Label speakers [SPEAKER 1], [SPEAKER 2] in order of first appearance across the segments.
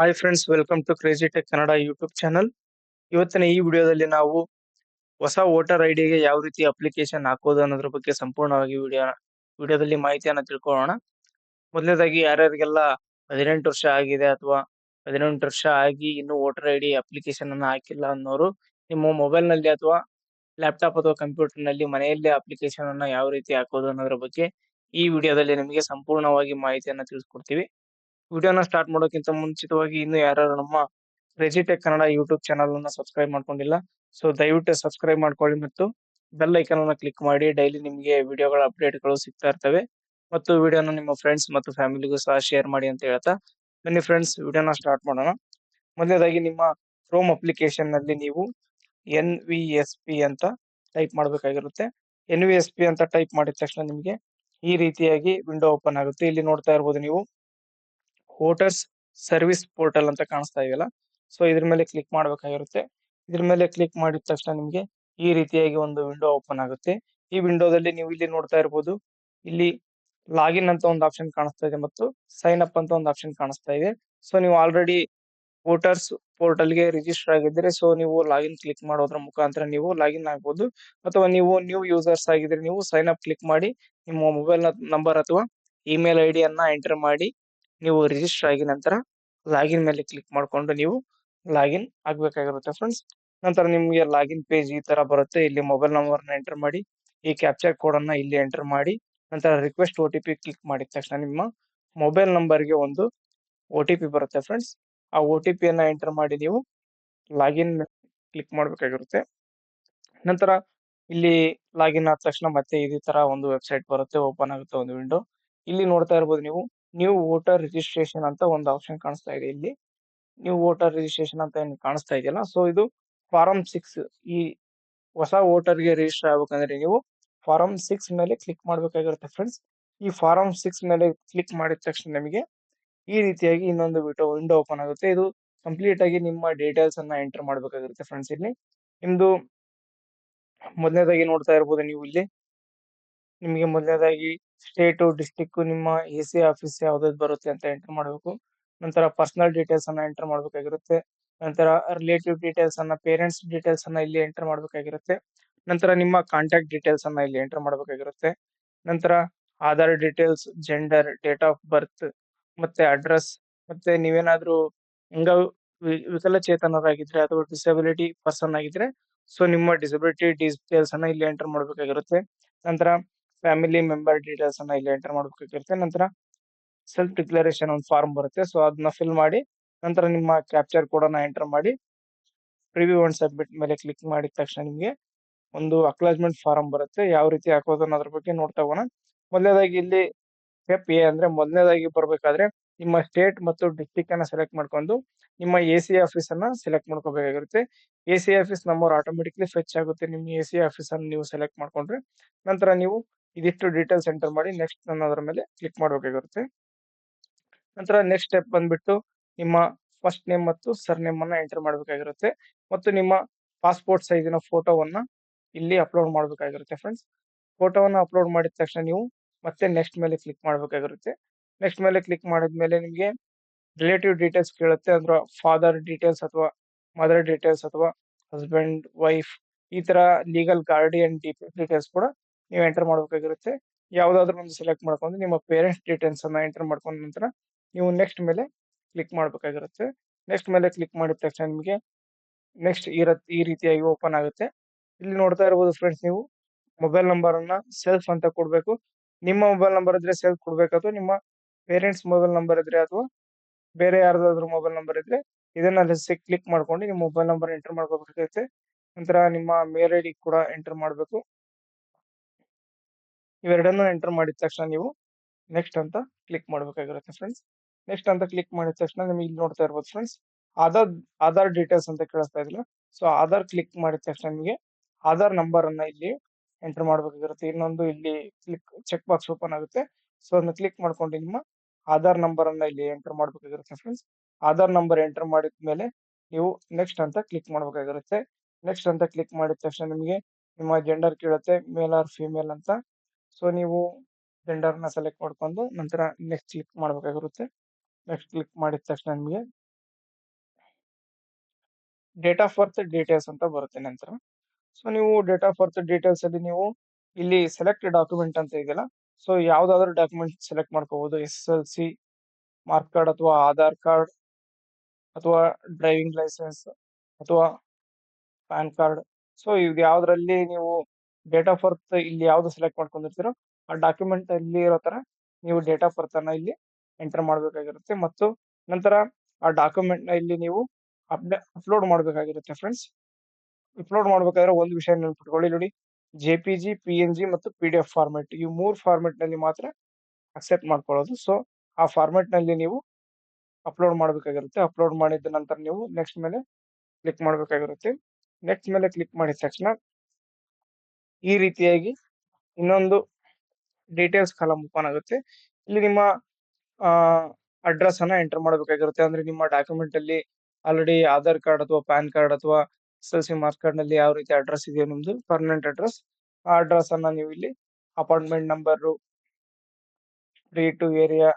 [SPEAKER 1] Hi friends welcome to crazy tech Kannada YouTube channel ಇವತ್ತಿನ ಈ ವಿಡಿಯೋದಲ್ಲಿ ನಾವು ಹೊಸ ವೋಟರ್ ಐಡಿಗೆ ಯಾವ ರೀತಿ ಅಪ್ಲಿಕೇಶನ್ ಹಾಕೋದು ಅನ್ನೋದ್ರ ಬಗ್ಗೆ ಸಂಪೂರ್ಣವಾಗಿ ವಿಡಿಯೋ, ವಿಡಿಯೋದಲ್ಲಿ ಮಾಹಿತಿಯನ್ನು ತಿಳ್ಕೊಳ್ಳೋಣ. ಮೊದಲನೇದಾಗಿ ಯಾರ್ಯಾರಿಗೆಲ್ಲ ಹದಿನೆಂಟು ವರ್ಷ ಆಗಿದೆ ಅಥವಾ ಹದಿನೆಂಟು ವರ್ಷ ಆಗಿ ಇನ್ನು ವೋಟರ್ ಐ ಡಿ ಅಪ್ಲಿಕೇಶನ್ ಅನ್ನು ಹಾಕಿಲ್ಲ ಅನ್ನೋರು ನಿಮ್ಮ ಮೊಬೈಲ್ನಲ್ಲಿ ಅಥವಾ ಲ್ಯಾಪ್ಟಾಪ್ ಅಥವಾ ಕಂಪ್ಯೂಟರ್ನಲ್ಲಿ ಮನೆಯಲ್ಲೇ ಅಪ್ಲಿಕೇಶನ್ ಅನ್ನು ಯಾವ ರೀತಿ ಹಾಕೋದು ಅನ್ನೋದ್ರ ಬಗ್ಗೆ ಈ ವಿಡಿಯೋದಲ್ಲಿ ನಿಮಗೆ ಸಂಪೂರ್ಣವಾಗಿ ಮಾಹಿತಿಯನ್ನು ತಿಳಿಸ್ಕೊಡ್ತೀವಿ. ವಿಡಿಯೋನ ಸ್ಟಾರ್ಟ್ ಮಾಡೋಕ್ಕಿಂತ ಮುಂಚಿತವಾಗಿ ಇನ್ನು ಯಾರು ನಮ್ಮ crazy tech Kannada YouTube channel ಅನ್ನ ಸಬ್ಸ್ಕ್ರೈಬ್ ಮಾಡ್ಕೊಂಡಿಲ್ಲ ಸೊ ದಯವಿಟ್ಟು ಸಬ್ಸ್ಕ್ರೈಬ್ ಮಾಡ್ಕೊಳ್ಳಿ ಮತ್ತು ಬೆಲ್ ಐಕನ್ ಅನ್ನ ಕ್ಲಿಕ್ ಮಾಡಿ. ಡೈಲಿ ನಿಮಗೆ ವಿಡಿಯೋಗಳ ಅಪ್ಡೇಟ್ಗಳು ಸಿಗ್ತಾ ಇರ್ತವೆ. ಮತ್ತು ವಿಡಿಯೋನ ನಿಮ್ಮ ಫ್ರೆಂಡ್ಸ್ ಮತ್ತು ಫ್ಯಾಮಿಲಿಗೂ ಸಹ ಶೇರ್ ಮಾಡಿ ಅಂತ ಹೇಳ್ತಾ ಬನ್ನಿ ಫ್ರೆಂಡ್ಸ್ ವಿಡಿಯೋನ ಸ್ಟಾರ್ಟ್ ಮಾಡೋಣ. ಮೊದಲನೇದಾಗಿ ನಿಮ್ಮ ಕ್ರೋಮ್ ಅಪ್ಲಿಕೇಶನ್ನಲ್ಲಿ ನೀವು ಎನ್ ವಿ ಎಸ್ ಪಿ ಅಂತ ಟೈಪ್ ಮಾಡಬೇಕಾಗಿರುತ್ತೆ. ಎನ್ ವಿ ಎಸ್ ಪಿ ಅಂತ ಟೈಪ್ ಮಾಡಿದ ತಕ್ಷಣ ನಿಮಗೆ ಈ ರೀತಿಯಾಗಿ ವಿಂಡೋ ಓಪನ್ ಆಗುತ್ತೆ. ಇಲ್ಲಿ ನೋಡ್ತಾ ಇರ್ಬೋದು ನೀವು ವೋಟರ್ಸ್ ಸರ್ವಿಸ್ ಪೋರ್ಟಲ್ ಅಂತ ಕಾಣಿಸ್ತಾ ಇದೆಯಲ್ಲ, ಸೊ ಇದ್ರ ಮೇಲೆ ಕ್ಲಿಕ್ ಮಾಡಬೇಕಾಗಿರುತ್ತೆ. ಇದ್ರ ಮೇಲೆ ಕ್ಲಿಕ್ ಮಾಡಿದ ತಕ್ಷಣ ನಿಮಗೆ ಈ ರೀತಿಯಾಗಿ ಒಂದು ವಿಂಡೋ ಓಪನ್ ಆಗುತ್ತೆ. ಈ ವಿಂಡೋದಲ್ಲಿ ನೀವು ಇಲ್ಲಿ ನೋಡ್ತಾ ಇರ್ಬೋದು, ಇಲ್ಲಿ ಲಾಗಿನ್ ಅಂತ ಒಂದು ಆಪ್ಷನ್ ಕಾಣಿಸ್ತಾ ಇದೆ ಮತ್ತು ಸೈನ್ ಅಪ್ ಅಂತ ಒಂದು ಆಪ್ಷನ್ ಕಾಣಿಸ್ತಾ ಇದೆ. ಸೊ ನೀವು ಆಲ್ರೆಡಿ ವೋಟರ್ಸ್ ಪೋರ್ಟಲ್ಗೆ ರಿಜಿಸ್ಟರ್ ಆಗಿದ್ರೆ ಸೊ ನೀವು ಲಾಗಿನ್ ಕ್ಲಿಕ್ ಮಾಡೋದ್ರ ಮುಖಾಂತರ ನೀವು ಲಾಗಿನ್ ಆಗ್ಬೋದು. ಅಥವಾ ನೀವು ನ್ಯೂ ಯೂಸರ್ಸ್ ಆಗಿದ್ರೆ ನೀವು ಸೈನ್ ಅಪ್ ಕ್ಲಿಕ್ ಮಾಡಿ ನಿಮ್ಮ ಮೊಬೈಲ್ ನಂಬರ್ ಅಥವಾ ಇಮೇಲ್ ಐ ಡಿಯನ್ನ ಎಂಟರ್ ಮಾಡಿ ನೀವು ರಿಜಿಸ್ಟರ್ ಆಗಿ ನಂತರ ಲಾಗಿನ್ ಮೇಲೆ ಕ್ಲಿಕ್ ಮಾಡಿಕೊಂಡು ನೀವು ಲಾಗಿನ್ ಆಗ್ಬೇಕಾಗಿರುತ್ತೆ ಫ್ರೆಂಡ್ಸ್ ನಂತರ ನಿಮಗೆ ಲಾಗಿನ್ ಪೇಜ್ ಈ ತರ ಬರುತ್ತೆ. ಇಲ್ಲಿ ಮೊಬೈಲ್ ನಂಬರ್ನ ಎಂಟರ್ ಮಾಡಿ, ಈ ಕ್ಯಾಪ್ಚರ್ ಕೋಡ್ ಅನ್ನ ಇಲ್ಲಿ ಎಂಟರ್ ಮಾಡಿ, ನಂತರ ರಿಕ್ವೆಸ್ಟ್ ಪಿ ಕ್ಲಿಕ್ ಮಾಡಿದ ತಕ್ಷಣ ನಿಮ್ಮ ಮೊಬೈಲ್ ನಂಬರ್ಗೆ ಒಂದು ಒ ಬರುತ್ತೆ ಫ್ರೆಂಡ್ಸ್ ಆ ಒ ಟಿ ಎಂಟರ್ ಮಾಡಿ ನೀವು ಲಾಗಿನ್ ಕ್ಲಿಕ್ ಮಾಡಬೇಕಾಗಿರುತ್ತೆ. ನಂತರ ಇಲ್ಲಿ ಲಾಗಿನ್ ಆದ ತಕ್ಷಣ ಮತ್ತೆ ಇದೇ ತರ ಒಂದು ವೆಬ್ಸೈಟ್ ಬರುತ್ತೆ ಓಪನ್ ಆಗುತ್ತೆ ಒಂದು ವಿಂಡೋ ಇಲ್ಲಿ ನೋಡ್ತಾ ಇರ್ಬೋದು ನೀವು ನ್ಯೂ ವೋಟರ್ ರಿಜಿಸ್ಟ್ರೇಷನ್ ಅಂತ ಒಂದು ಆಪ್ಷನ್ ಕಾಣಿಸ್ತಾ ಇದೆ ಇಲ್ಲಿ. ನ್ಯೂ ವೋಟರ್ ರಿಜಿಸ್ಟ್ರೇಷನ್ ಅಂತ ಏನು ಕಾಣಿಸ್ತಾ ಇದೆಯಲ್ಲ ಸೊ ಇದು ಫಾರಂ ಸಿಕ್ಸ್ ಈ ಹೊಸ ವೋಟರ್ಗೆ ರಿಜಿಸ್ಟರ್ ಆಗ್ಬೇಕಂದ್ರೆ ನೀವು ಫಾರಂ ಸಿಕ್ಸ್ ಮೇಲೆ ಕ್ಲಿಕ್ ಮಾಡಬೇಕಾಗಿರುತ್ತೆ ಫ್ರೆಂಡ್ಸ್ ಈ ಫಾರಂ ಸಿಕ್ಸ್ ಮೇಲೆ ಕ್ಲಿಕ್ ಮಾಡಿದ ತಕ್ಷಣ ನಿಮಗೆ ಈ ರೀತಿಯಾಗಿ ಇನ್ನೊಂದು ವಿಂಡೋ ವಿಂಡೋ ಓಪನ್ ಆಗುತ್ತೆ. ಇದು ಕಂಪ್ಲೀಟ್ ಆಗಿ ನಿಮ್ಮ ಡೀಟೇಲ್ಸ್ ಅನ್ನ ಎಂಟರ್ ಮಾಡಬೇಕಾಗಿರುತ್ತೆ ಫ್ರೆಂಡ್ಸ್ ಇಲ್ಲಿ. ನಿಮ್ದು ಮೊದಲನೇದಾಗಿ ನೋಡ್ತಾ ಇರ್ಬೋದು ನೀವು ಇಲ್ಲಿ. ನಿಮಗೆ ಮೊದಲನೇದಾಗಿ ಸ್ಟೇಟು ಡಿಸ್ಟಿಕ್ ನಿಮ್ಮ ಎ ಸಿ, ಆಫೀಸ್ ಯಾವ್ದಾದ್ ಬರುತ್ತೆ ಅಂತ ಎಂಟರ್ ಮಾಡಬೇಕು. ನಂತರ ಪರ್ಸನಲ್ ಡೀಟೇಲ್ಸ್ ಅನ್ನ ಎಂಟರ್ ಮಾಡಬೇಕಾಗಿರುತ್ತೆ. ನಂತರ ರಿಲೇಟಿವ್ ಡೀಟೇಲ್ಸ್ ಅನ್ನ, ಪೇರೆಂಟ್ಸ್ ಡೀಟೇಲ್ಸ್ ಅನ್ನ ಇಲ್ಲಿ ಎಂಟರ್ ಮಾಡಬೇಕಾಗಿರುತ್ತೆ. ನಂತರ ನಿಮ್ಮ ಕಾಂಟ್ಯಾಕ್ಟ್ ಡೀಟೇಲ್ಸ್ ಅನ್ನ ಇಲ್ಲಿ ಎಂಟರ್ ಮಾಡಬೇಕಾಗಿರುತ್ತೆ. ನಂತರ Aadhaar details, gender, date of birth ಮತ್ತೆ ಅಡ್ರೆಸ್ ಮತ್ತೆ ನೀವೇನಾದ್ರೂ ಹಿಂಗ ವಿಕಲಚೇತನರಾಗಿದ್ರೆ ಅಥವಾ ಡಿಸಬಿಲಿಟಿ ಪರ್ಸನ್ ಆಗಿದ್ರೆ, ಸೊ ನಿಮ್ಮ ಡಿಸಬಿಲಿಟಿ ಡೀಟೇಲ್ಸ್ ಅನ್ನ ಇಲ್ಲಿ ಎಂಟರ್ ಮಾಡಬೇಕಾಗಿರುತ್ತೆ. ನಂತರ ಫ್ಯಾಮಿಲಿ ಮೆಂಬರ್ ಡೀಟೇಲ್ಸ್ ಅನ್ನ ಇಲ್ಲಿ ಎಂಟರ್ ಮಾಡಬೇಕಾಗಿರುತ್ತೆ ನಂತರ ಸೆಲ್ಫ್ ಡಿಕ್ಲರೇಷನ್ ಒಂದು ಫಾರ್ಮ್ ಬರುತ್ತೆ. ಸೊ ಅದನ್ನ ಫಿಲ್ ಮಾಡಿ ನಂತರ ನಿಮ್ಮ ಕ್ಯಾಪ್ಚರ್ ಕೋಡ್ ಅನ್ನ ಎಂಟರ್ ಮಾಡಿ ಪ್ರಿವ್ಯೂ ಅಂಡ್ ಸಬ್ಮಿಟ್ ಮೇಲೆ ಕ್ಲಿಕ್ ಮಾಡಿದ ತಕ್ಷಣ ನಿಮಗೆ ಒಂದು ಅಕ್ಲಾಜ್ಮೆಂಟ್ ಫಾರಂ ಬರುತ್ತೆ. ಯಾವ ರೀತಿ ಹಾಕೋದು ಅನ್ನೋದ್ರ ಬಗ್ಗೆ ನೋಡ್ತಾ ಹೋಗೋಣ. ಮೊದಲನೇದಾಗಿ ಇಲ್ಲಿ ಸ್ಟೆಪ್ ಎ ಅಂದ್ರೆ ಮೊದಲನೇದಾಗಿ ಬರ್ಬೇಕಾದ್ರೆ ನಿಮ್ಮ ಸ್ಟೇಟ್ ಮತ್ತು ಡಿಸ್ಟಿಕ್ ಅನ್ನ ಸೆಲೆಕ್ಟ್ ಮಾಡ್ಕೊಂಡು ನಿಮ್ಮ ಎ ಸಿ ಆಫೀಸ್ ಅನ್ನ select ಮಾಡ್ಕೋಬೇಕಾಗಿರುತ್ತೆ. A C office number automatically fetch ಆಗುತ್ತೆ. ನಿಮ್ಮ ಎ ಸಿ ಆಫೀಸ್ ಅನ್ನ ನೀವು ಸೆಲೆಕ್ಟ್ ಮಾಡ್ಕೊಂಡ್ರೆ ನಂತರ ನೀವು ಇದಿಷ್ಟು ಡೀಟೇಲ್ಸ್ ಎಂಟರ್ ಮಾಡಿ ನೆಕ್ಸ್ಟ್ ಅನ್ನೋದ್ರ ಮೇಲೆ ಕ್ಲಿಕ್ ಮಾಡಬೇಕಾಗಿರುತ್ತೆ. ನಂತರ ನೆಕ್ಸ್ಟ್ ಸ್ಟೆಪ್ ಬಂದ್ಬಿಟ್ಟು ನಿಮ್ಮ ಫಸ್ಟ್ ನೇಮ್ ಮತ್ತು ಸರ್ ನೇಮ್ ಅನ್ನ ಎಂಟರ್ ಮಾಡಬೇಕಾಗಿರುತ್ತೆ. ಮತ್ತು ನಿಮ್ಮ ಪಾಸ್ಪೋರ್ಟ್ ಸೈಜಿನ ಫೋಟೋವನ್ನ ಇಲ್ಲಿ ಅಪ್ಲೋಡ್ ಮಾಡಬೇಕಾಗಿರುತ್ತೆ ಫ್ರೆಂಡ್ಸ್ ಫೋಟೋವನ್ನು ಅಪ್ಲೋಡ್ ಮಾಡಿದ ತಕ್ಷಣ ನೀವು ಮತ್ತೆ ನೆಕ್ಸ್ಟ್ ಮೇಲೆ ಕ್ಲಿಕ್ ಮಾಡಬೇಕಾಗಿರುತ್ತೆ. ನೆಕ್ಸ್ಟ್ ಮೇಲೆ ಕ್ಲಿಕ್ ಮಾಡಿದ್ಮೇಲೆ ನಿಮಗೆ ರಿಲೇಟಿವ್ ಡೀಟೇಲ್ಸ್ ಕೇಳುತ್ತೆ. ಅಂದ್ರೆ ಫಾದರ್ ಡೀಟೇಲ್ಸ್ ಅಥವಾ ಮದರ್ ಡೀಟೇಲ್ಸ್ ಅಥವಾ ಹಸ್ಬೆಂಡ್ ವೈಫ್ ಈ ತರ ಲೀಗಲ್ ಗಾರ್ಡಿಯನ್ ಡೀಟೇಲ್ಸ್ ಕೂಡ ನೀವು ಎಂಟರ್ ಮಾಡಬೇಕಾಗಿರುತ್ತೆ. ಯಾವ್ದಾದ್ರು ಒಂದು ಸೆಲೆಕ್ಟ್ ಮಾಡ್ಕೊಂಡು ನಿಮ್ಮ ಪೇರೆಂಟ್ಸ್ ಡೀಟೇಲ್ಸ್ ಅನ್ನ ಎಂಟರ್ ಮಾಡ್ಕೊಂಡ ನಂತರ ನೀವು ನೆಕ್ಸ್ಟ್ ಮೇಲೆ ಕ್ಲಿಕ್ ಮಾಡಬೇಕಾಗಿರುತ್ತೆ. ನೆಕ್ಸ್ಟ್ ಮೇಲೆ ಕ್ಲಿಕ್ ಮಾಡಿದ ತಕ್ಷಣ ನಿಮಗೆ ನೆಕ್ಸ್ಟ್ ಈ ಈ ರೀತಿಯಾಗಿ ಓಪನ್ ಆಗುತ್ತೆ. ಇಲ್ಲಿ ನೋಡ್ತಾ ಇರ್ಬೋದು ಫ್ರೆಂಡ್ಸ್ ನೀವು ಮೊಬೈಲ್ ನಂಬರ್ ಅನ್ನ ಸೆಲ್ಫ್ ಅಂತ ಕೊಡಬೇಕು. ನಿಮ್ಮ ಮೊಬೈಲ್ ನಂಬರ್ ಇದ್ರೆ ಸೆಲ್ಫ್ ಕೊಡ್ಬೇಕು ಅಥವಾ ನಿಮ್ಮ ಪೇರೆಂಟ್ಸ್ ಮೊಬೈಲ್ ನಂಬರ್ ಇದ್ರೆ ಅಥವಾ ಬೇರೆ ಯಾರ್ದಾದ್ರು ಮೊಬೈಲ್ ನಂಬರ್ ಇದ್ರೆ ಇದನ್ನ ಕ್ಲಿಕ್ ಮಾಡ್ಕೊಂಡು ನಿಮ್ಮ ಮೊಬೈಲ್ ನಂಬರ್ ಎಂಟರ್ ಮಾಡ್ಕೋಬೇಕಾಗುತ್ತೆ. ನಂತರ ನಿಮ್ಮ ಮೇಲ್ ಐ ಡಿ ಕೂಡ ಎಂಟರ್ ಮಾಡಬೇಕು. ಇವೆರಡನ್ನು ಎಂಟರ್ ಮಾಡಿದ ತಕ್ಷಣ ನೀವು ನೆಕ್ಸ್ಟ್ ಅಂತ ಕ್ಲಿಕ್ ಮಾಡಬೇಕಾಗಿರುತ್ತೆ ಫ್ರೆಂಡ್ಸ್ ನೆಕ್ಸ್ಟ್ ಅಂತ ಕ್ಲಿಕ್ ಮಾಡಿದ ತಕ್ಷಣ ನಿಮಗೆ ಇಲ್ಲಿ ನೋಡ್ತಾ ಇರ್ಬೋದು ಫ್ರೆಂಡ್ಸ್ ಆಧಾರ್ ಆಧಾರ್ ಡೀಟೇಲ್ಸ್ ಅಂತ ಕೇಳಿಸ್ತಾ ಇದಿಲ್ಲ ಸೊ ಆಧಾರ್ ಕ್ಲಿಕ್ ಮಾಡಿದ ತಕ್ಷಣ ನಿಮಗೆ ಆಧಾರ್ ನಂಬರ್ ಅನ್ನ ಇಲ್ಲಿ ಎಂಟರ್ ಮಾಡಬೇಕಾಗಿರುತ್ತೆ. ಇನ್ನೊಂದು ಇಲ್ಲಿ ಕ್ಲಿಕ್ ಚೆಕ್ ಬಾಕ್ಸ್ ಓಪನ್ ಆಗುತ್ತೆ. ಸೊ ಅದನ್ನ ಕ್ಲಿಕ್ ಮಾಡ್ಕೊಂಡು ನಿಮ್ಮ ಆಧಾರ್ ನಂಬರ್ ಅನ್ನ ಇಲ್ಲಿ ಎಂಟರ್ ಮಾಡ್ಬೇಕಾಗಿರುತ್ತೆ ಫ್ರೆಂಡ್ಸ್ ಆಧಾರ್ ನಂಬರ್ ಎಂಟರ್ ಮಾಡಿದ ಮೇಲೆ ನೀವು ನೆಕ್ಸ್ಟ್ ಅಂತ ಕ್ಲಿಕ್ ಮಾಡ್ಬೇಕಾಗಿರುತ್ತೆ. ನೆಕ್ಸ್ಟ್ ಅಂತ ಕ್ಲಿಕ್ ಮಾಡಿದ ತಕ್ಷಣ ನಿಮಗೆ ನಿಮ್ಮ ಜೆಂಡರ್ ಕೇಳುತ್ತೆ ಮೇಲ್ ಆರ್ ಫಿಮೇಲ್ ಅಂತ ಸೊ ನೀವು ನ ಸೆಲೆಕ್ಟ್ ಮಾಡ್ಕೊಂಡು ನಂತರ ನೆಕ್ಸ್ಟ್ ಕ್ಲಿಕ್ ಮಾಡಬೇಕಾಗಿರುತ್ತೆ. ನೆಕ್ಸ್ಟ್ ಕ್ಲಿಕ್ ಮಾಡಿದ ತಕ್ಷಣ ನಿಮಗೆ ಡೇಟ್ ಆಫ್ ಬರ್ತ್ ಡೀಟೇಲ್ಸ್ ಅಂತ ಬರುತ್ತೆ ನಂತರ. ಸೊ ನೀವು ಡೇಟ್ ಆಫ್ ಬರ್ತ್ ಡೀಟೇಲ್ಸ್ ಅಲ್ಲಿ ನೀವು ಇಲ್ಲಿ ಸೆಲೆಕ್ಟ್ ಡಾಕ್ಯುಮೆಂಟ್ ಅಂತ ಇದೆಯಲ್ಲ ಸೊ ಯಾವ್ದಾದ್ರು ಡಾಕ್ಯುಮೆಂಟ್ ಸೆಲೆಕ್ಟ್ ಮಾಡ್ಕೋಬಹುದು S L C mark card ಅಥವಾ ಆಧಾರ್ ಕಾರ್ಡ್ ಅಥವಾ ಡ್ರೈವಿಂಗ್ ಲೈಸೆನ್ಸ್ ಅಥವಾ ಪ್ಯಾನ್ ಕಾರ್ಡ್ ಸೊ ಇದು ನೀವು ಡೇಟ್ ಆಫ್ ಬರ್ತ್ ಇಲ್ಲಿ ಯಾವ್ದು ಸೆಲೆಕ್ಟ್ ಮಾಡ್ಕೊಂಡಿರ್ತೀರೋ, ಆ ಡಾಕ್ಯುಮೆಂಟ್ ಅಲ್ಲಿ ಇರೋ ತರ ನೀವು ಡೇಟ್ ಆಫ್ ಬರ್ತ್ ಅನ್ನ ಇಲ್ಲಿ ಎಂಟರ್ ಮಾಡಬೇಕಾಗಿರುತ್ತೆ. ಮತ್ತು ನಂತರ ಆ ಡಾಕ್ಯುಮೆಂಟ್ನ ಇಲ್ಲಿ ನೀವು ಅಪ್ಡೇ ಅಪ್ಲೋಡ್ ಮಾಡಬೇಕಾಗಿರುತ್ತೆ ಫ್ರೆಂಡ್ಸ್ ಅಪ್ಲೋಡ್ ಮಾಡ್ಬೇಕಾದ್ರೆ ಒಂದು ವಿಷಯ ನೆನ್ಪಿಟ್ಕೊಳ್ಳಿ. ನೋಡಿ J P G P N G ಮತ್ತು ಪಿ ಡಿ ಎಫ್ ಫಾರ್ಮೆಟ್ ಈ ಮೂರು ಫಾರ್ಮೆಟ್ನಲ್ಲಿ ಮಾತ್ರ ಅಕ್ಸೆಪ್ಟ್ ಮಾಡ್ಕೊಳ್ಳೋದು. ಸೊ ಆ ಫಾರ್ಮೆಟ್ನಲ್ಲಿ ನೀವು ಅಪ್ಲೋಡ್ ಮಾಡಬೇಕಾಗಿರುತ್ತೆ. ಅಪ್ಲೋಡ್ ಮಾಡಿದ ನಂತರ ನೀವು ನೆಕ್ಸ್ಟ್ ಮೇಲೆ ಕ್ಲಿಕ್ ಮಾಡಬೇಕಾಗಿರುತ್ತೆ. ನೆಕ್ಸ್ಟ್ ಮೇಲೆ ಕ್ಲಿಕ್ ಮಾಡಿದ ತಕ್ಷಣ ಈ ರೀತಿಯಾಗಿ ಇನ್ನೊಂದು ಡೀಟೇಲ್ಸ್ ಕಾಲಮ್ ಓಪನ್ ಆಗುತ್ತೆ. ಇಲ್ಲಿ ನಿಮ್ಮ ಅಡ್ರೆಸ್ ಅನ್ನ ಎಂಟರ್ ಮಾಡಬೇಕಾಗಿರುತ್ತೆ. ಅಂದ್ರೆ ನಿಮ್ಮ ಡಾಕ್ಯುಮೆಂಟ್ ಅಲ್ಲಿ ಆಲ್ರೆಡಿ ಆಧಾರ್ ಕಾರ್ಡ್ ಅಥವಾ ಪ್ಯಾನ್ ಕಾರ್ಡ್ ಅಥವಾ ಎಸ್ ಎಲ್ ಸಿ ಮಾರ್ಕ್ ಕಾರ್ಡ್ನಲ್ಲಿ ಯಾವ ರೀತಿ ಅಡ್ರೆಸ್ ಇದೆಯೋ ನಿಮ್ದು ಪರ್ಮನೆಂಟ್ ಅಡ್ರೆಸ್ ಆ ಅಡ್ರೆಸ್ ಅನ್ನ ನೀವು ಇಲ್ಲಿ ಅಪಾರ್ಟ್ಮೆಂಟ್ ನಂಬರ್ ಟು ಏರಿಯಾ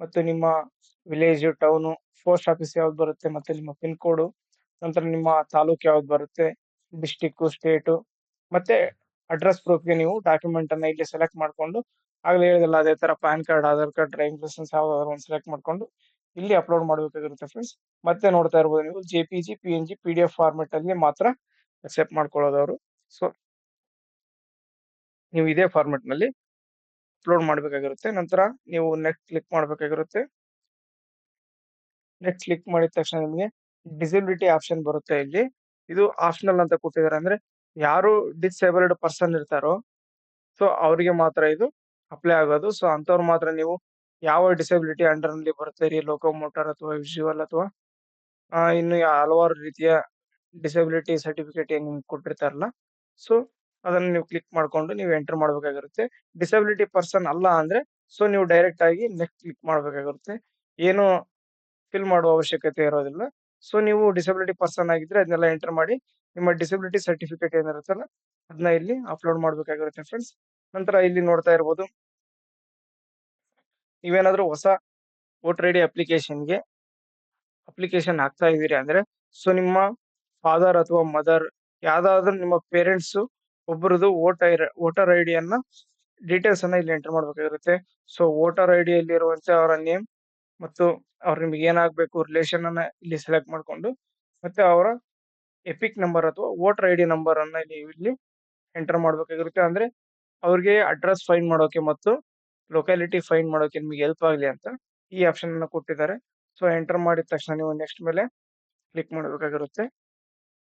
[SPEAKER 1] ಮತ್ತು ನಿಮ್ಮ ವಿಲೇಜ್ ಟೌನ್ ಪೋಸ್ಟ್ ಆಫೀಸ್ ಯಾವ್ದು ಬರುತ್ತೆ ಮತ್ತೆ ನಿಮ್ಮ ಪಿನ್ ಕೋಡ್ ನಂತರ ನಿಮ್ಮ ತಾಲೂಕು ಯಾವ್ದು ಬರುತ್ತೆ ಡಿಸ್ಟಿಕ್ ಸ್ಟೇಟ್ ಮತ್ತೆ ಅಡ್ರೆಸ್ ಪ್ರೂಫ್ಗೆ ನೀವು ಡಾಕ್ಯುಮೆಂಟ್ ಅನ್ನ ಇಲ್ಲಿ ಸೆಲೆಕ್ಟ್ ಮಾಡ್ಕೊಂಡು, ಆಗ್ಲೇ ಹೇಳಿದಲ್ಲ ಅದೇ ತರ PAN card Aadhaar card driving licence ಯಾವ್ದಾದ್ರು ಒಂದು ಸೆಲೆಕ್ಟ್ ಮಾಡ್ಕೊಂಡು ಇಲ್ಲಿ ಅಪ್ಲೋಡ್ ಮಾಡಬೇಕಾಗಿರುತ್ತೆ ಫ್ರೆಂಡ್ಸ್ ಮತ್ತೆ ನೋಡ್ತಾ ಇರ್ಬೋದು ನೀವು J P G P N G P D F format ಅಲ್ಲಿ ಮಾತ್ರ ಅಕ್ಸೆಪ್ಟ್ ಅವರು. ಸೊ ನೀವು ಇದೇ ಫಾರ್ಮೆಟ್ನಲ್ಲಿ ಅಪ್ಲೋಡ್ ಮಾಡಬೇಕಾಗಿರುತ್ತೆ. ನಂತರ ನೀವು ನೆಕ್ಸ್ಟ್ ಕ್ಲಿಕ್ ಮಾಡಬೇಕಾಗಿರುತ್ತೆ. ನೆಕ್ಸ್ಟ್ ಕ್ಲಿಕ್ ಮಾಡಿದ ತಕ್ಷಣ ನಿಮಗೆ ಡಿಸಬಿಲಿಟಿ ಆಪ್ಷನ್ ಬರುತ್ತೆ ಇಲ್ಲಿ. ಇದು ಆಪ್ಷನಲ್ ಅಂತ ಕೊಟ್ಟಿದ್ದಾರೆ ಅಂದ್ರೆ ಯಾರು ಡಿಸೇಬಲ್ಡ್ ಪರ್ಸನ್ ಇರ್ತಾರೋ ಸೊ ಅವರಿಗೆ ಮಾತ್ರ ಇದು ಅಪ್ಲೈ ಆಗೋದು. ಸೊ ಅಂತವ್ರು ಮಾತ್ರ ನೀವು ಯಾವ ಡಿಸಬಿಲಿಟಿ ಅಂಡರ್ನಲ್ಲಿ ಬರ್ತೀರಿ ಲೋಕೋಮೋಟರ್ ಅಥವಾ ವಿಜುವಲ್ ಅಥವಾ ಇನ್ನು ಹಲವಾರು ರೀತಿಯ ಡಿಸಬಿಲಿಟಿ ಸರ್ಟಿಫಿಕೇಟ್ ಏನ್ ನಿಮ್ಗೆ ಕೊಟ್ಟಿರ್ತಾರಲ್ಲ ಸೊ ಅದನ್ನ ನೀವು ಕ್ಲಿಕ್ ಮಾಡ್ಕೊಂಡು ನೀವು ಎಂಟರ್ ಮಾಡಬೇಕಾಗಿರುತ್ತೆ. ಡಿಸಬಿಲಿಟಿ ಪರ್ಸನ್ ಅಲ್ಲ ಅಂದ್ರೆ ಸೊ ನೀವು ಡೈರೆಕ್ಟ್ ಆಗಿ ನೆಕ್ಸ್ಟ್ ಕ್ಲಿಕ್ ಮಾಡಬೇಕಾಗಿರುತ್ತೆ. ಏನು ಫಿಲ್ ಮಾಡುವ ಅವಶ್ಯಕತೆ ಇರೋದಿಲ್ಲ. ಸೊ ನೀವು ಡಿಸಬಿಲಿಟಿ ಪರ್ಸನ್ ಆಗಿದ್ರೆ ಅದನ್ನೆಲ್ಲ ಎಂಟರ್ ಮಾಡಿ ನಿಮ್ಮ ಡಿಸಬಿಲಿಟಿ ಸರ್ಟಿಫಿಕೇಟ್ ಏನಿರುತ್ತಲ್ಲ ಅದನ್ನ ಇಲ್ಲಿ ಅಪ್ಲೋಡ್ ಮಾಡಬೇಕಾಗಿರುತ್ತೆ ಫ್ರೆಂಡ್ಸ್ ನಂತರ ಇಲ್ಲಿ ನೋಡ್ತಾ ಇರ್ಬೋದು. ನೀವೇನಾದ್ರೂ ಹೊಸ ವೋಟರ್ ಐ ಡಿ ಅಪ್ಲಿಕೇಶನ್ಗೆ ಅಪ್ಲಿಕೇಶನ್ ಹಾಕ್ತಾ ಇದ್ದೀರಿ ಅಂದ್ರೆ ಸೊ ನಿಮ್ಮ ಫಾದರ್ ಅಥವಾ ಮದರ್ ಯಾವ್ದಾದ್ರು ನಿಮ್ಮ ಪೇರೆಂಟ್ಸ್ ಒಬ್ಬರದು ವೋಟರ್ ವೋಟರ್ ಐ ಅನ್ನ ಡೀಟೇಲ್ಸ್ ಅನ್ನ ಇಲ್ಲಿ ಎಂಟರ್ ಮಾಡ್ಬೇಕಾಗಿರುತ್ತೆ. ಸೊ ವೋಟರ್ ಐ ಡಿಯಲ್ಲಿ ಇರುವಂತೆ ಅವರ ನೇಮ್ ಮತ್ತು ಅವ್ರು ನಿಮ್ಗೆ ಏನಾಗಬೇಕು ರಿಲೇಷನ್ ಅನ್ನ ಇಲ್ಲಿ ಸೆಲೆಕ್ಟ್ ಮಾಡ್ಕೊಂಡು, ಮತ್ತೆ ಅವರ ಎಪಿಕ್ ನಂಬರ್ ಅಥವಾ ವೋಟರ್ ಐ ಡಿ ನಂಬರ್ ಅನ್ನ ಇಲ್ಲಿ ಇಲ್ಲಿ ಎಂಟರ್ ಮಾಡ್ಬೇಕಾಗಿರುತ್ತೆ. ಅಂದ್ರೆ ಅವ್ರಿಗೆ ಅಡ್ರೆಸ್ ಫೈನ್ ಮಾಡೋಕೆ ಮತ್ತು ಲೊಕ್ಯಾಲಿಟಿ ಫೈನ್ ಮಾಡೋಕೆ ನಿಮಗೆ ಹೆಲ್ಪ್ ಆಗಲಿ ಅಂತ ಈ ಆಪ್ಷನ್ ಅನ್ನ ಕೊಟ್ಟಿದ್ದಾರೆ. ಸೊ ಎಂಟರ್ ಮಾಡಿದ ತಕ್ಷಣ ನೀವು ನೆಕ್ಸ್ಟ್ ಮೇಲೆ ಕ್ಲಿಕ್ ಮಾಡಬೇಕಾಗಿರುತ್ತೆ.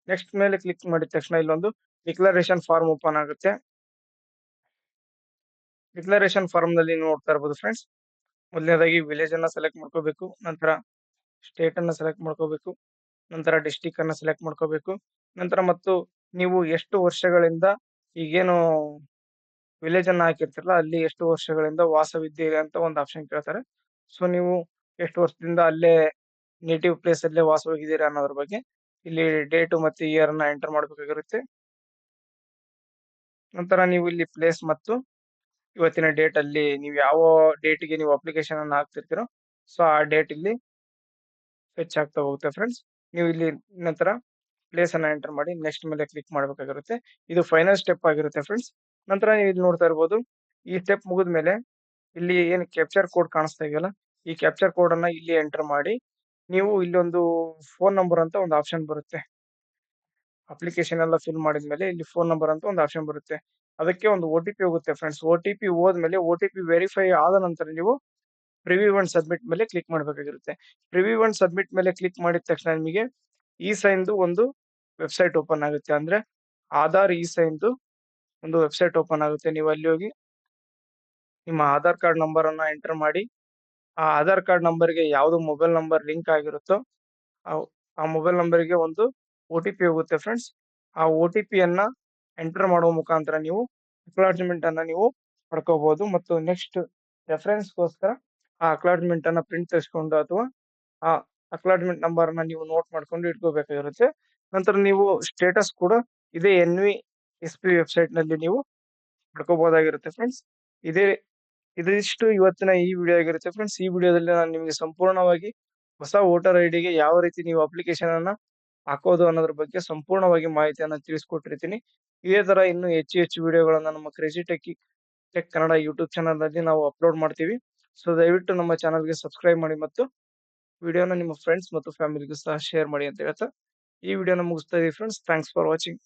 [SPEAKER 1] ನೆಕ್ಸ್ಟ್ ಮೇಲೆ ಕ್ಲಿಕ್ ಮಾಡಿದ ತಕ್ಷಣ ಇಲ್ಲೊಂದು ಡಿಕ್ಲರೇಷನ್ ಫಾರ್ಮ್ ಓಪನ್ ಆಗುತ್ತೆ. ಡಿಕ್ಲರೇಷನ್ ಫಾರ್ಮ್ನಲ್ಲಿ ನೋಡ್ತಾ ಇರ್ಬೋದು ಫ್ರೆಂಡ್ಸ್ ಮೊದಲನೇದಾಗಿ ವಿಲೇಜ್ ಅನ್ನ ಸೆಲೆಕ್ಟ್ ಮಾಡ್ಕೋಬೇಕು, ನಂತರ ಸ್ಟೇಟ್ ಅನ್ನ ಸೆಲೆಕ್ಟ್ ಮಾಡ್ಕೋಬೇಕು, ನಂತರ ಡಿಸ್ಟಿಕ್ ಅನ್ನ ಸೆಲೆಕ್ಟ್ ಮಾಡ್ಕೋಬೇಕು, ನಂತರ ಮತ್ತು ನೀವು ಎಷ್ಟು ವರ್ಷಗಳಿಂದ ಈಗೇನು ವಿಲೇಜ್ ಅನ್ನ ಹಾಕಿರ್ತಿರಲ್ಲ, ಅಲ್ಲಿ ಎಷ್ಟು ವರ್ಷಗಳಿಂದ ವಾಸವಿದ್ದೀರಿ ಅಂತ ಒಂದು ಆಪ್ಷನ್ ಕೇಳ್ತಾರೆ. ಸೊ ನೀವು ಎಷ್ಟು ವರ್ಷದಿಂದ ಅಲ್ಲೇ ನೇಟಿವ್ ಪ್ಲೇಸ್ ಅಲ್ಲೇ ವಾಸವಾಗಿದ್ದೀರಾ ಅನ್ನೋದ್ರ ಬಗ್ಗೆ ಇಲ್ಲಿ ಡೇಟು ಮತ್ತೆ ಇಯರ್ ಅನ್ನ ಎಂಟರ್ ಮಾಡಬೇಕಾಗಿರುತ್ತೆ. ನಂತರ ನೀವು ಇಲ್ಲಿ ಪ್ಲೇಸ್ ಮತ್ತು ಇವತ್ತಿನ ಡೇಟ್ ಅಲ್ಲಿ ನೀವು ಯಾವ ಡೇಟ್ಗೆ ನೀವು ಅಪ್ಲಿಕೇಶನ್ ಅನ್ನ ಹಾಕ್ತಿರ್ತೀರೋ ಸೊ ಆ ಡೇಟ್ ಇಲ್ಲಿ ಫೆಚ್ ಆಗ್ತಾ ಹೋಗುತ್ತೆ ಫ್ರೆಂಡ್ಸ್ ನೀವು ಇಲ್ಲಿ ನಂತರ ಪ್ಲೇಸ್ ಅನ್ನ ಎಂಟರ್ ಮಾಡಿ ನೆಕ್ಸ್ಟ್ ಮೇಲೆ ಕ್ಲಿಕ್ ಮಾಡಬೇಕಾಗಿರುತ್ತೆ. ಇದು ಫೈನಲ್ ಸ್ಟೆಪ್ ಆಗಿರುತ್ತೆ ಫ್ರೆಂಡ್ಸ್ ನಂತರ ನೀವು ಇಲ್ಲಿ ನೋಡ್ತಾ ಇರ್ಬೋದು, ಈ ಸ್ಟೆಪ್ ಮುಗಿದ ಮೇಲೆ ಇಲ್ಲಿ ಏನು ಕ್ಯಾಪ್ಚರ್ ಕೋಡ್ ಕಾಣಿಸ್ತಾ ಇದೆಯಲ್ಲ, ಈ ಕ್ಯಾಪ್ಚರ್ ಕೋಡ್ ಅನ್ನ ಇಲ್ಲಿ ಎಂಟರ್ ಮಾಡಿ, ನೀವು ಇಲ್ಲೊಂದು ಫೋನ್ ನಂಬರ್ ಅಂತ ಒಂದು ಆಪ್ಷನ್ ಬರುತ್ತೆ. ಅಪ್ಲಿಕೇಶನ್ ಎಲ್ಲ ಫಿಲ್ ಮಾಡಿದ್ಮೇಲೆ ಇಲ್ಲಿ ಫೋನ್ ನಂಬರ್ ಅಂತ ಒಂದು ಆಪ್ಷನ್ ಬರುತ್ತೆ. ಅದಕ್ಕೆ ಒಂದು ಒ ಟಿ ಪಿ ಹೋಗುತ್ತೆ ಫ್ರೆಂಡ್ಸ್ ಒ ಟಿ ಪಿ ಹೋದ್ಮೇಲೆ ಒ ಟಿ ಪಿ ವೆರಿಫೈ ಆದ ನಂತರ ನೀವು ಪ್ರಿವ್ಯೂ ಒನ್ ಸಬ್ಮಿಟ್ ಮೇಲೆ ಕ್ಲಿಕ್ ಮಾಡಬೇಕಾಗಿರುತ್ತೆ. ಪ್ರಿವ್ಯೂ ಒನ್ ಸಬ್ಮಿಟ್ ಮೇಲೆ ಕ್ಲಿಕ್ ಮಾಡಿದ ತಕ್ಷಣ ನಿಮಗೆ ಇ ಸೈನ್ದು ಒಂದು ವೆಬ್ಸೈಟ್ ಓಪನ್ ಆಗುತ್ತೆ. ಅಂದ್ರೆ ಆಧಾರ್ ಇ ಸೈನ್ದು ಒಂದು ವೆಬ್ಸೈಟ್ ಓಪನ್ ಆಗುತ್ತೆ. ನೀವು ಅಲ್ಲಿ ಹೋಗಿ ನಿಮ್ಮ ಆಧಾರ್ ಕಾರ್ಡ್ ನಂಬರ್ ಅನ್ನ ಎಂಟರ್ ಮಾಡಿ, ಆ ಆಧಾರ್ ಕಾರ್ಡ್ ನಂಬರ್ಗೆ ಯಾವುದು ಮೊಬೈಲ್ ನಂಬರ್ ಲಿಂಕ್ ಆಗಿರುತ್ತೋ ಆ- ಮೊಬೈಲ್ ನಂಬರ್ಗೆ ಒಂದು ಒ ಟಿ ಪಿ ಹೋಗುತ್ತೆ ಫ್ರೆಂಡ್ಸ್ ಆ ಒ ಟಿ ಪಿ ಅನ್ನ ಎಂಟರ್ ಮಾಡುವ ಮುಖಾಂತರ ನೀವು ಅಕ್ಲಾಟ್ಮೆಂಟ್ ಅನ್ನ ನೀವು ಪಡ್ಕೋಬಹುದು ಮತ್ತು ನೆಕ್ಸ್ಟ್ ಗೋಸ್ಕರ ಆ ಅಕ್ಲಾಟ್ಮೆಂಟ್ ಅನ್ನ ಪ್ರಿಂಟ್ ತೆಗೆಸ್ಕೊಂಡು ಅಥವಾ ಆ ಅಕ್ಲಾಟ್ಮೆಂಟ್ ನಂಬರ್ ಅನ್ನ ನೀವು ನೋಟ್ ಮಾಡ್ಕೊಂಡು ಇಟ್ಕೋಬೇಕಾಗಿರುತ್ತೆ. ನಂತರ ನೀವು ಸ್ಟೇಟಸ್ ಕೂಡ ಇದೇ ಎನ್ ವಿ ಎಸ್ ಪಿ ವೆಬ್ಸೈಟ್ನಲ್ಲಿ ನೀವು ಪಡ್ಕೋಬಹುದಾಗಿರುತ್ತೆ ಫ್ರೆಂಡ್ಸ್ ಇದೇ, ಇದಿಷ್ಟು ಇವತ್ತಿನ ಈ ವಿಡಿಯೋ ಆಗಿರುತ್ತೆ ಫ್ರೆಂಡ್ಸ್ ಈ ವಿಡಿಯೋದಲ್ಲಿ ನಾನು ನಿಮಗೆ ಸಂಪೂರ್ಣವಾಗಿ ಹೊಸ ವೋಟರ್ ಐಡಿಗೆ ಯಾವ ರೀತಿ ನೀವು ಅಪ್ಲಿಕೇಶನ್ ಅನ್ನ ಹಾಕೋದು ಅನ್ನೋದ್ರ ಬಗ್ಗೆ ಸಂಪೂರ್ಣವಾಗಿ ಮಾಹಿತಿಯನ್ನ ತಿಳಿಸ್ಕೊಟ್ಟಿರ್ತೀನಿ. ಇದೇ ತರ ಇನ್ನು ಹೆಚ್ಚು ಹೆಚ್ಚು ವಿಡಿಯೋಗಳನ್ನ ನಮ್ಮ crazy tech tech Kannada YouTube ಚಾನಲ್ನಲ್ಲಿ ನಾವು ಅಪ್ಲೋಡ್ ಮಾಡ್ತೀವಿ. ಸೊ ದಯವಿಟ್ಟು ನಮ್ಮ ಚಾನಲ್ಗೆ ಸಬ್ಸ್ಕ್ರೈಬ್ ಮಾಡಿ ಮತ್ತು ವಿಡಿಯೋನ ನಿಮ್ಮ ಫ್ರೆಂಡ್ಸ್ ಮತ್ತು ಫ್ಯಾಮಿಲಿಗೂ ಸಹ ಶೇರ್ ಮಾಡಿ ಅಂತ ಹೇಳ್ತಾ ಈ ವಿಡಿಯೋನ ಮುಗಿಸ್ತಾ ಇದೀವಿ ಫ್ರೆಂಡ್ಸ್ ಥ್ಯಾಂಕ್ಸ್ ಫಾರ್ ವಾಚಿಂಗ್